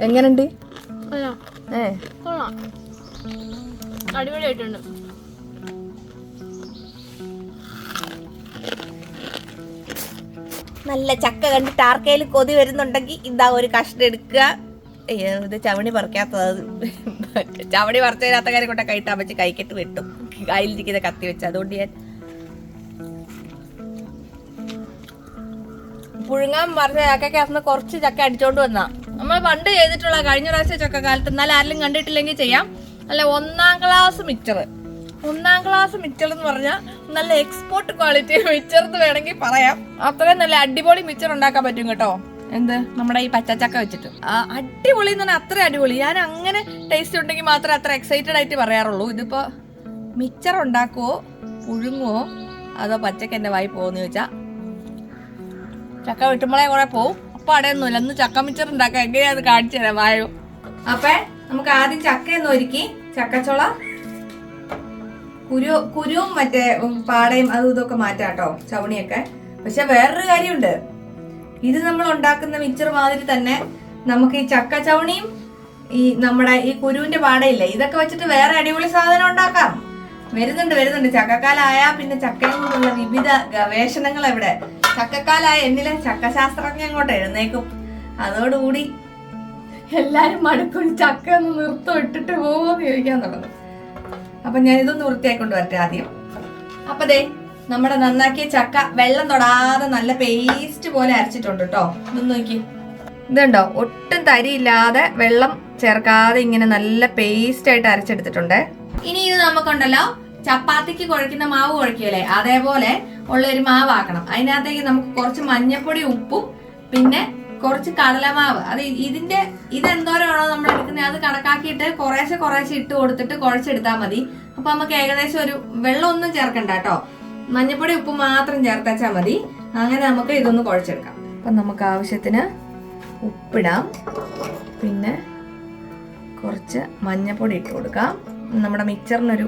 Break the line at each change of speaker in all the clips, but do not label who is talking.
എങ്ങനുണ്ട്
കൊള്ളാം.
ഏ.
അടിപൊളിയായിട്ടുണ്ട്.
നല്ല ചക്ക കണ്ടിട്ട് ആർക്കേലും കൊതി വരുന്നുണ്ടെങ്കിൽ ഇതാ ഒരു കഷ്ണം എടുക്കുക. ഇത് ചവണി പറിക്കാത്തത്. ചവണി പറിച്ചതിനകത്ത കാര്യം കൊണ്ട കഴിട്ടാൻ വെച്ച് കൈക്കെട്ട് വെട്ടും. കയ്യിലിരിക്കുന്ന കത്തി വെച്ച്. അതുകൊണ്ട് ഞാൻ പുഴുങ്ങാൻ പറഞ്ഞ ചക്കക്കകത്തുനിന്ന് കുറച്ച് ചക്ക അടിച്ചോണ്ട് വന്നാ. നമ്മൾ പണ്ട് ചെയ്തിട്ടുള്ള കഴിഞ്ഞ പ്രാവശ്യം ചക്ക കാലത്ത് എന്നാൽ ആരെങ്കിലും കണ്ടിട്ടില്ലെങ്കിൽ ചെയ്യാം. അല്ല ഒന്നാം ക്ലാസ് മിച്ചർ ഒന്നാം ക്ലാസ് മിച്ചർ എന്ന് പറഞ്ഞാൽ നല്ല എക്സ്പോർട്ട് ക്വാളിറ്റി മിച്ചർ എന്ന് വേണമെങ്കിൽ പറയാം. അത്രയും നല്ല അടിപൊളി മിച്ചർ ഉണ്ടാക്കാൻ പറ്റും കേട്ടോ. എന്ത്? നമ്മുടെ ഈ പച്ചച്ചക്ക വെച്ചിട്ട്. അടിപൊളി എന്ന് പറഞ്ഞാൽ അത്ര അടിപൊളി. ഞാൻ അങ്ങനെ ടേസ്റ്റ് ഉണ്ടെങ്കിൽ മാത്രമേ അത്ര എക്സൈറ്റഡ് ആയിട്ട് പറയാറുള്ളൂ. ഇതിപ്പോ മിച്ചർ ഉണ്ടാക്കുവോ പുഴുങ്ങുവോ അതോ പച്ചക്ക് എന്റെ വായി പോകുന്ന ചോദിച്ചാ ചക്ക വെട്ടുമ്പോളെ കുറെ പോവും. അപ്പൊ അടയൊന്നുമില്ല ഇന്ന് ചക്ക മിച്ചർ ഉണ്ടാക്കാം എങ്ങനെയാ അത് കാണിച്ചു തരാം വായോ. അപ്പൊ നമുക്ക് ആദ്യം ചക്ക ഒന്ന് ഒരുക്കി. ചക്കച്ചോള കുരു കുരുവും മറ്റേ പാടയും അതും ഇതൊക്കെ മാറ്റാം കേട്ടോ ചവണിയൊക്കെ. പക്ഷെ വേറൊരു കാര്യമുണ്ട്. ഇത് നമ്മൾ ഉണ്ടാക്കുന്ന മിച്ചർ മാതിരി തന്നെ നമുക്ക് ഈ ചക്ക ചവണിയും ഈ നമ്മുടെ ഈ കുരുവിന്റെ പാടയില്ലേ ഇതൊക്കെ വെച്ചിട്ട് വേറെ അടിപൊളി സാധനം ഉണ്ടാക്കാം. വരുന്നുണ്ട് വരുന്നുണ്ട്. ചക്കക്കാലായ പിന്നെ ചക്കയിൽ നിന്നുള്ള വിവിധ ഗവേഷണങ്ങൾ എവിടെ ചക്കക്കാലായ എന്നിലെ ചക്കശാസ്ത്രജ്ഞ അങ്ങോട്ട് എഴുന്നേക്കും. അതോടുകൂടി എല്ലാരും മടുക്കും ചക്ക ഒന്ന് നിർത്തം ഇട്ടിട്ട് പോവോന്ന് ചോദിക്കാൻ തുടങ്ങും. അപ്പൊ ഞാൻ ഇതൊന്ന് വൃത്തിയാക്കൊണ്ട് വരട്ടെ ആദ്യം. അപ്പൊ ദേ നമ്മുടെ നന്നാക്കിയ ചക്ക വെള്ളം തൊടാതെ നല്ല പേസ്റ്റ് പോലെ അരച്ചിട്ടുണ്ട് കേട്ടോ ഇതൊന്ന് നോക്കി. ഇതുണ്ടോ? ഒട്ടും തരിയില്ലാതെ വെള്ളം ചേർക്കാതെ ഇങ്ങനെ നല്ല പേസ്റ്റ് ആയിട്ട് അരച്ചെടുത്തിട്ടുണ്ട്. ഇനി ഇത് നമുക്കുണ്ടല്ലോ ചപ്പാത്തിക്ക് കുഴക്കുന്ന മാവ് കുഴക്കിയല്ലേ അതേപോലെ ഉള്ള ഒരു മാവാക്കണം. അതിനകത്തേക്ക് നമുക്ക് കുറച്ച് മഞ്ഞപ്പൊടി ഉപ്പും പിന്നെ കുറച്ച് കടലമാവ്. അത് ഇതിന്റെ ഇതെന്തോരമാണോ നമ്മൾ എടുക്കുന്നത്? അത് കണക്കാക്കിയിട്ട് കുറേശ്ശെ കുറേശ്ശെ ഇട്ട് കൊടുത്തിട്ട് കുഴച്ചെടുത്താൽ മതി. അപ്പൊ നമുക്ക് ഏകദേശം ഒരു വെള്ളം ഒന്നും ചേർക്കണ്ട കേട്ടോ. മഞ്ഞപ്പൊടി ഉപ്പ് മാത്രം ചേർത്തച്ചാൽ മതി. അങ്ങനെ നമുക്ക് ഇതൊന്ന് കുഴച്ചെടുക്കാം. അപ്പൊ നമുക്ക് ആവശ്യത്തിന് ഉപ്പിടാം. പിന്നെ കുറച്ച് മഞ്ഞപ്പൊടി ഇട്ട് കൊടുക്കാം. നമ്മുടെ മിക്സറിനൊരു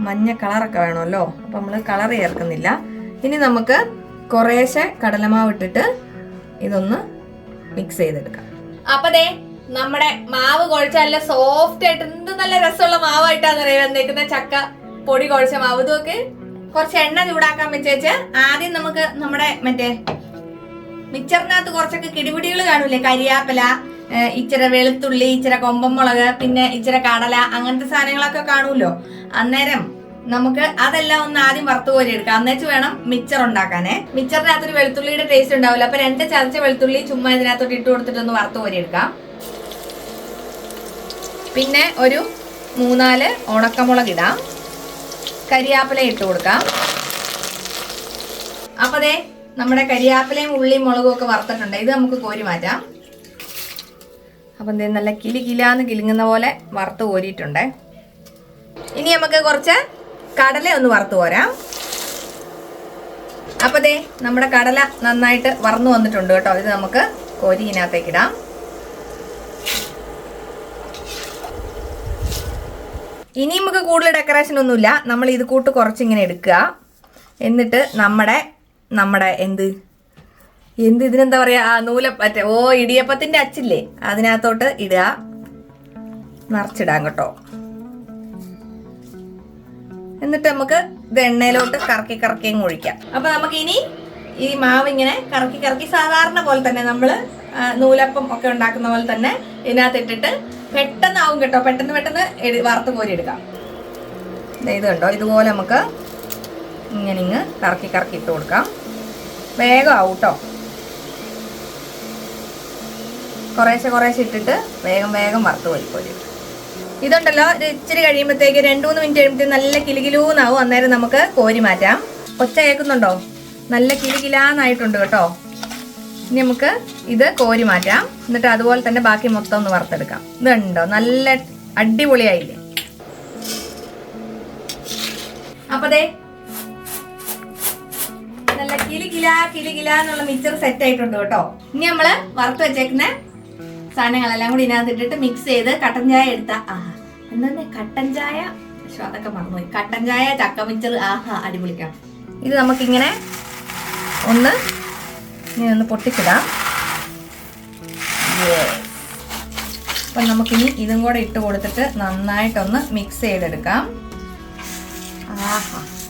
മഞ്ഞ കളറൊക്കെ വേണമല്ലോ. അപ്പം നമ്മൾ കളർ ചേർക്കുന്നില്ല. ഇനി നമുക്ക് കുറേശ്ശെ കടലമാവ് ഇട്ടിട്ട് ഇതൊന്ന് മിക്സ് ചെയ്തെടുക്കാം. അപ്പൊ ദേ നമ്മുടെ മാവ് കുഴച്ച നല്ല സോഫ്റ്റ് ആയിട്ട് എന്ത് നല്ല രസമുള്ള മാവായിട്ടാണ് അറിയാം വന്നേക്കുന്ന. ചക്ക പൊടി കുഴച്ച മാവ്. ഇതൊക്കെ കുറച്ച് എണ്ണ ചൂടാക്കാൻ വെച്ചേച്ച് ആദ്യം നമുക്ക് നമ്മുടെ മറ്റേ മിക്സറിനകത്ത് കുറച്ചൊക്കെ കിടിപിടികൾ കാണൂലേ? കരിയാപ്പില ഇച്ചിരി വെളുത്തുള്ളി ഇച്ചിരി കൊമ്പൻമുളക് പിന്നെ ഇച്ചിരി കടല അങ്ങനത്തെ സാധനങ്ങളൊക്കെ കാണുമല്ലോ. അന്നേരം നമുക്ക് അതെല്ലാം ഒന്ന് ആദ്യം വറുത്ത് കോരി എടുക്കാം അന്നേച്ച് വേണം മിച്ചർ ഉണ്ടാക്കാനേ. മിച്ചറിനകത്തൊരു വെളുത്തുള്ളിയുടെ ടേസ്റ്റ് ഉണ്ടാവില്ല. അപ്പൊ രണ്ട് ചതച്ച വെളുത്തുള്ളി ചുമ്മാ ഇതിനകത്തോട്ട് ഇട്ട് കൊടുത്തിട്ട് ഒന്ന് വറുത്ത് കോരി എടുക്കാം പിന്നെ ഒരു മൂന്നാൽ ഉണക്കമുളക് ഇടാം. കരിയാപ്പില ഇട്ട് കൊടുക്കാം. അപ്പതേ നമ്മുടെ കരിയാപ്പിലയും ഉള്ളിയും മുളകും ഒക്കെ വറുത്തിട്ടുണ്ട്. ഇത് നമുക്ക് കോരി മാറ്റാം. അപ്പം ഇത് നല്ല കിലി കിലാന്ന് കിലുങ്ങുന്ന പോലെ വറുത്ത് കോരിയിട്ടുണ്ട്. ഇനി നമുക്ക് കുറച്ച് കടല ഒന്ന് വറുത്ത് പോരാം അപ്പൊ ദേ നമ്മുടെ കടല നന്നായിട്ട് വറന്നു വന്നിട്ടുണ്ട് കേട്ടോ. ഇത് നമുക്ക് കോരി ഇതിനകത്തേക്ക് ഇടാം. ഇനി നമുക്ക് കൂടുതൽ ഡെക്കറേഷൻ ഒന്നുമില്ല. നമ്മൾ ഇത് കൂട്ട് കുറച്ചിങ്ങനെ എടുക്കുക. എന്നിട്ട് നമ്മുടെ നമ്മുടെ എന്ത്? എന്ത് ഇതിനെന്താ പറയാ? ആ നൂല മറ്റേ ഓ ഇടിയപ്പത്തിന്റെ അച്ചില്ലേ? അതിനകത്തോട്ട് ഇടുക. നിറച്ചിടാം കേട്ടോ. എന്നിട്ട് നമുക്ക് ഇത് എണ്ണയിലോട്ട് കറക്കി കറക്കി അങ്ങ് ഒഴിക്കാം. അപ്പൊ നമുക്ക് ഇനി ഈ മാവ് ഇങ്ങനെ കറക്കി കറക്കി സാധാരണ പോലെ തന്നെ നമ്മൾ നൂലപ്പം ഒക്കെ ഉണ്ടാക്കുന്ന പോലെ തന്നെ ഇതിനകത്ത് ഇട്ടിട്ട് പെട്ടെന്നാവും കേട്ടോ. പെട്ടെന്ന് പെട്ടെന്ന് വറുത്ത് കോരി എടുക്കാം. ഇത് കണ്ടോ? ഇതുപോലെ നമുക്ക് ഇങ്ങനെ ഇങ്ങ് കറക്കി കറക്കി ഇട്ട് കൊടുക്കാം. വേഗം ആവും കേട്ടോ. കുറേശ്ശെ കുറേശ്ശെ ഇട്ടിട്ട് വേഗം വേഗം വറുത്ത് കോരിക്കോരി. ഇതുണ്ടല്ലോ ഇത് ഇച്ചിരി കഴിയുമ്പോഴത്തേക്ക് രണ്ട് മൂന്ന് മിനിറ്റ് കഴിയുമ്പോഴത്തേക്ക് നല്ല കിലുകിലൂന്നാവും. അന്നേരം നമുക്ക് കോരി മാറ്റാം. ഒച്ച കേൾക്കുന്നുണ്ടോ? നല്ല കിലുകിലാന്നായിട്ടുണ്ട് കേട്ടോ. ഇനി നമുക്ക് ഇത് കോരി മാറ്റാം. എന്നിട്ട് അതുപോലെ തന്നെ ബാക്കി മൊത്തം ഒന്ന് വറുത്തെടുക്കാം. ഇതുണ്ടോ? നല്ല അടിപൊളിയായില്ലേ? അപ്പൊ ദേ നല്ല കിലി കില കിലി കില എന്നുള്ള മിക്സർ സെറ്റ് ആയിട്ടുണ്ട് കേട്ടോ. ഇനി നമ്മൾ വറുത്ത് വെച്ചേക്കുന്ന സാധനങ്ങളെല്ലാം കൂടി ഇതിനകത്ത് ഇട്ടിട്ട് മിക്സ് ചെയ്ത് കട്ടൻ ചായ എടുത്ത. ആഹാ. എന്താ കട്ടൻ ചായ? പക്ഷെ അതൊക്കെ മറന്നുപോയി. കട്ടൻ ചായ ചക്ക മിച്ചർ ആഹാ അടിപൊളിക്കാം. ഇത് നമുക്കിങ്ങനെ ഒന്ന് ഇങ്ങനെ ഒന്ന് പൊട്ടിച്ചിടാം. അപ്പം നമുക്കിനി ഇതും കൂടെ ഇട്ട് കൊടുത്തിട്ട് നന്നായിട്ടൊന്ന് മിക്സ് ചെയ്തെടുക്കാം. ആഹാ.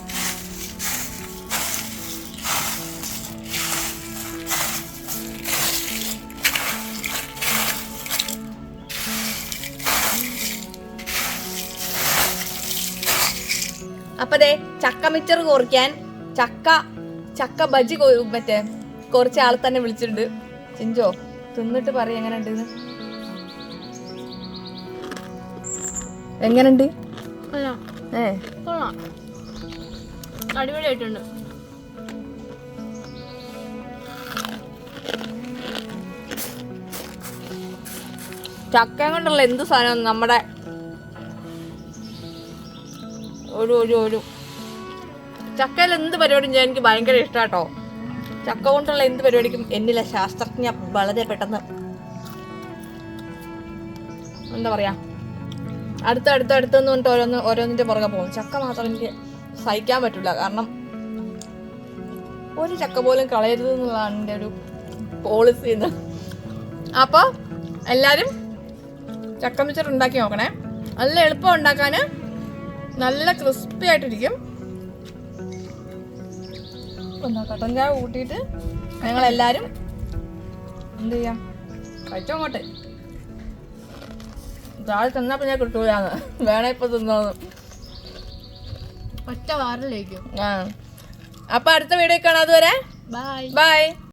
അപ്പൊ അതെ ചക്ക മിച്ചർ കോറിക്കാൻ ചക്ക ചക്ക ബജി മറ്റേ കുറച്ച് ആൾ തന്നെ വിളിച്ചിട്ടുണ്ട്. ചിഞ്ചോ തിന്നിട്ട് പറയും എങ്ങനെ ഉണ്ട് എങ്ങനുണ്ട്
അടിപൊളിയായിട്ടുണ്ട്.
ചക്ക കൊണ്ടുള്ള എന്ത് സാധനം നമ്മുടെ ഒരു ഒരു ഒരു. ചക്കയിൽ എന്ത് പരിപാടിയും ചെയ്യാൻ എനിക്ക് ഭയങ്കര ഇഷ്ടാട്ടോ. ചക്ക കൊണ്ടുള്ള എന്ത് പരിപാടിക്കും എന്നില്ല ശാസ്ത്രജ്ഞ വളരെ പെട്ടെന്ന്. എന്താ പറയാ? അടുത്ത അടുത്ത അടുത്തെന്ന് പറഞ്ഞിട്ട് ഓരോന്ന് ഓരോന്നിന്റെ പുറകെ പോകും. ചക്ക മാത്രം എനിക്ക് സഹിക്കാൻ പറ്റില്ല കാരണം ഒരു ചക്ക പോലും കളയരുത് എന്നുള്ളതാണ് എന്റെ ഒരു പോളിസി എന്ന്. അപ്പോൾ എല്ലാവരും ചക്ക മിച്ചർ ഉണ്ടാക്കി നോക്കണേ. നല്ല എളുപ്പം ഉണ്ടാക്കാൻ നല്ല ക്രിസ്പി ആയിട്ടിരിക്കും. ഒന്ന് കട്ടൻ ചായ കൂട്ടിയിട്ട് ഞങ്ങൾ എല്ലാരും എന്ത് ചെയ്യാം? കഴിച്ചോങ്ങോട്ടെ താഴെ തന്നാ പിന്നെ കിട്ടൂലാന്ന്. വേണേ ഇപ്പൊ തിന്നോന്ന്.
ഒറ്റ വാറിലേക്കും
ആ. അപ്പൊ അടുത്ത വീഡിയോ കാണാം അതുവരെ.
ബൈ.
ബൈ.